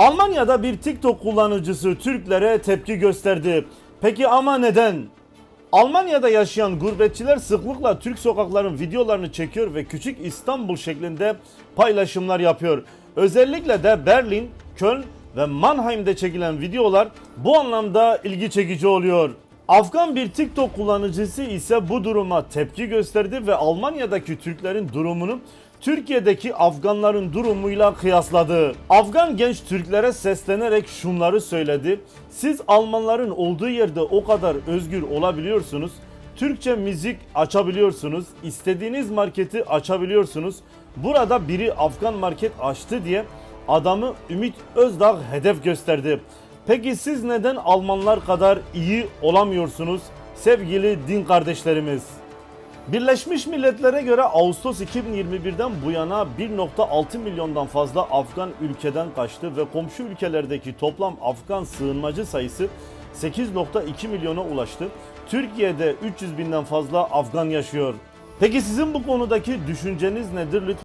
Almanya'da bir TikTok kullanıcısı Türklere tepki gösterdi. Peki ama neden? Almanya'da yaşayan gurbetçiler sıklıkla Türk sokakların videolarını çekiyor ve küçük İstanbul şeklinde paylaşımlar yapıyor. Özellikle de Berlin, Köln ve Mannheim'de çekilen videolar bu anlamda ilgi çekici oluyor. Afgan bir TikTok kullanıcısı ise bu duruma tepki gösterdi ve Almanya'daki Türklerin durumunu Türkiye'deki Afganların durumuyla kıyasladı. Afgan genç Türklere seslenerek şunları söyledi. Siz Almanların olduğu yerde o kadar özgür olabiliyorsunuz. Türkçe müzik açabiliyorsunuz. istediğiniz marketi açabiliyorsunuz. Burada biri Afgan market açtı diye adamı Ümit Özdağ hedef gösterdi. Peki siz neden Almanlar kadar iyi olamıyorsunuz sevgili din kardeşlerimiz? Birleşmiş Milletler'e göre Ağustos 2021'den bu yana 1.6 milyondan fazla Afgan ülkeden kaçtı ve komşu ülkelerdeki toplam Afgan sığınmacı sayısı 8.2 milyona ulaştı. Türkiye'de 300 binden fazla Afgan yaşıyor. Peki sizin bu konudaki düşünceniz nedir? Lütfen